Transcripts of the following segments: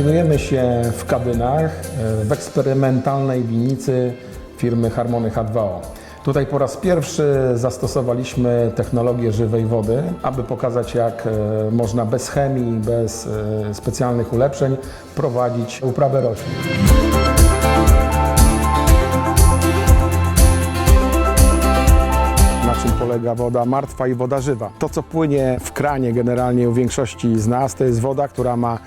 Znajdujemy się w Kadynach, e, w eksperymentalnej winnicy firmy Harmony H2O. Tutaj po raz pierwszy zastosowaliśmy technologię żywej wody, aby pokazać jak e, można bez chemii, bez e, specjalnych ulepszeń prowadzić uprawę roślin. czym polega woda martwa i woda żywa. To, co płynie w kranie generalnie u większości z nas, to jest woda, która ma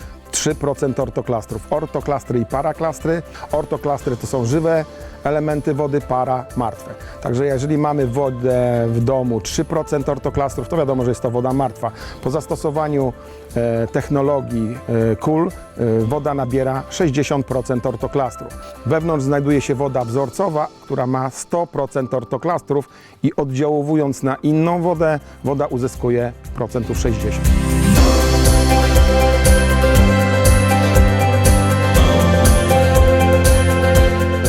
3% ortoklastrów. Ortoklastry i paraklastry. Ortoklastry to są żywe elementy wody, para martwe. Także jeżeli mamy wodę w domu 3% ortoklastrów, to wiadomo, że jest to woda martwa. Po zastosowaniu e, technologii e, KUL e, woda nabiera 60% ortoklastrów. Wewnątrz znajduje się woda wzorcowa, która ma 100% ortoklastrów i oddziałowując na inną wodę, woda uzyskuje procentów 60.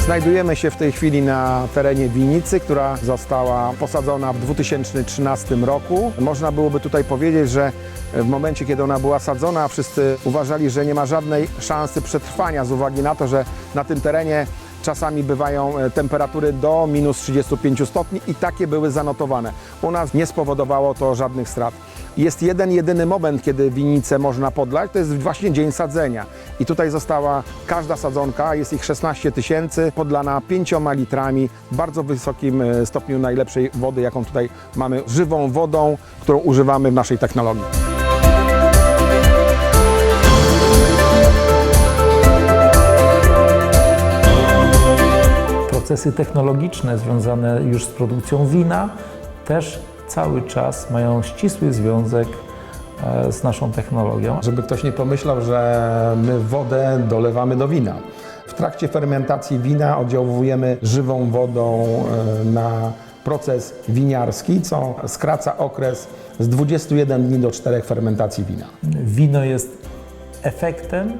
Znajdujemy się w tej chwili na terenie winnicy, która została posadzona w 2013 roku. Można byłoby tutaj powiedzieć, że w momencie, kiedy ona była sadzona, wszyscy uważali, że nie ma żadnej szansy przetrwania z uwagi na to, że na tym terenie czasami bywają e, temperatury do minus 35 stopni i takie były zanotowane. U nas nie spowodowało to żadnych strat. Jest jeden, jedyny moment, kiedy winnicę można podlać, to jest właśnie dzień sadzenia. I tutaj została każda sadzonka, jest ich 16 tysięcy, podlana 5 litrami, bardzo wysokim e, stopniu najlepszej wody, jaką tutaj mamy, żywą wodą, którą używamy w naszej technologii. Procesy technologiczne związane już z produkcją wina też cały czas mają ścisły związek e, z naszą technologią. Żeby ktoś nie pomyślał, że my wodę dolewamy do wina. W trakcie fermentacji wina oddziałujemy żywą wodą e, na proces winiarski, co skraca okres z 21 dni do 4 fermentacji wina. Wino jest efektem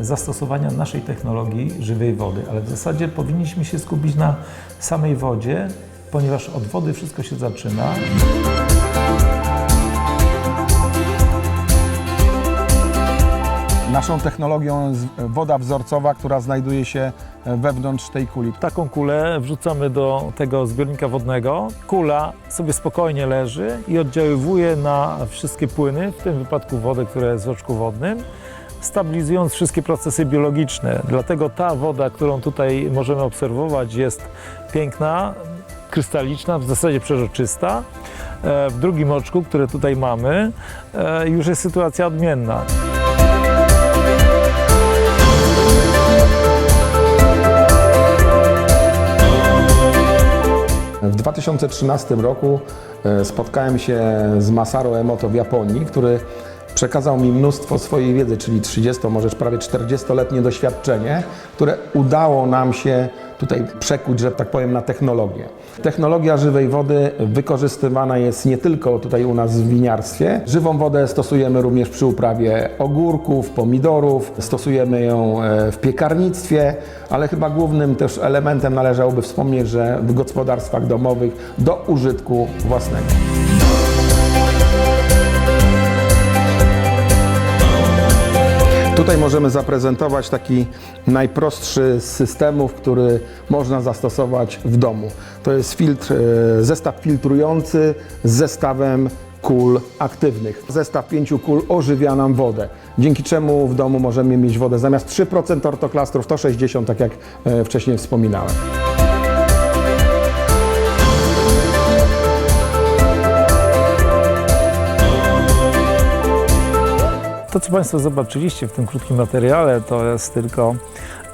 zastosowania naszej technologii żywej wody, ale w zasadzie powinniśmy się skupić na samej wodzie, ponieważ od wody wszystko się zaczyna. Naszą technologią jest woda wzorcowa, która znajduje się wewnątrz tej kuli. Taką kulę wrzucamy do tego zbiornika wodnego. Kula sobie spokojnie leży i oddziaływuje na wszystkie płyny, w tym wypadku wodę, która jest w oczku wodnym, stabilizując wszystkie procesy biologiczne. Dlatego ta woda, którą tutaj możemy obserwować, jest piękna, krystaliczna, w zasadzie przeźroczysta. E, W drugim oczku, które tutaj mamy, e, już jest sytuacja odmienna. W 2013 roku e, spotkałem się z Masaru Emoto w Japonii, który przekazał mi mnóstwo swojej wiedzy, czyli 30, może prawie 40-letnie doświadczenie, które udało nam się tutaj przekuć, że tak powiem, na technologię. Technologia żywej wody wykorzystywana jest nie tylko tutaj u nas w winiarstwie. Żywą wodę stosujemy również przy uprawie ogórków, pomidorów, stosujemy ją e, w piekarnictwie, ale chyba głównym też elementem należałoby wspomnieć, że w gospodarstwach domowych do użytku własnego. Tutaj możemy zaprezentować taki najprostszy z systemów, który można zastosować w domu. To jest filtr, e, zestaw filtrujący z zestawem kul aktywnych. Zestaw pięciu kul ożywia nam wodę, dzięki czemu w domu możemy mieć wodę zamiast 3% ortoklastrów to 60, tak jak e, wcześniej wspominałem. To, co Państwo zobaczyliście w tym krótkim materiale, to jest tylko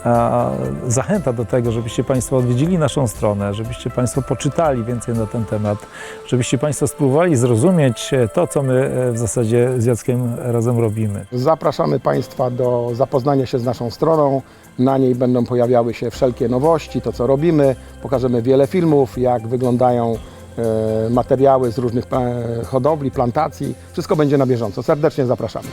e, zachęta do tego, żebyście Państwo odwiedzili naszą stronę, żebyście Państwo poczytali więcej na ten temat, żebyście Państwo spróbowali zrozumieć e, to, co my e, w zasadzie z Jackiem razem robimy. Zapraszamy Państwa do zapoznania się z naszą stroną. Na niej będą pojawiały się wszelkie nowości, to co robimy. Pokażemy wiele filmów, jak wyglądają materiały z różnych hodowli, plantacji. Wszystko będzie na bieżąco. Serdecznie zapraszamy.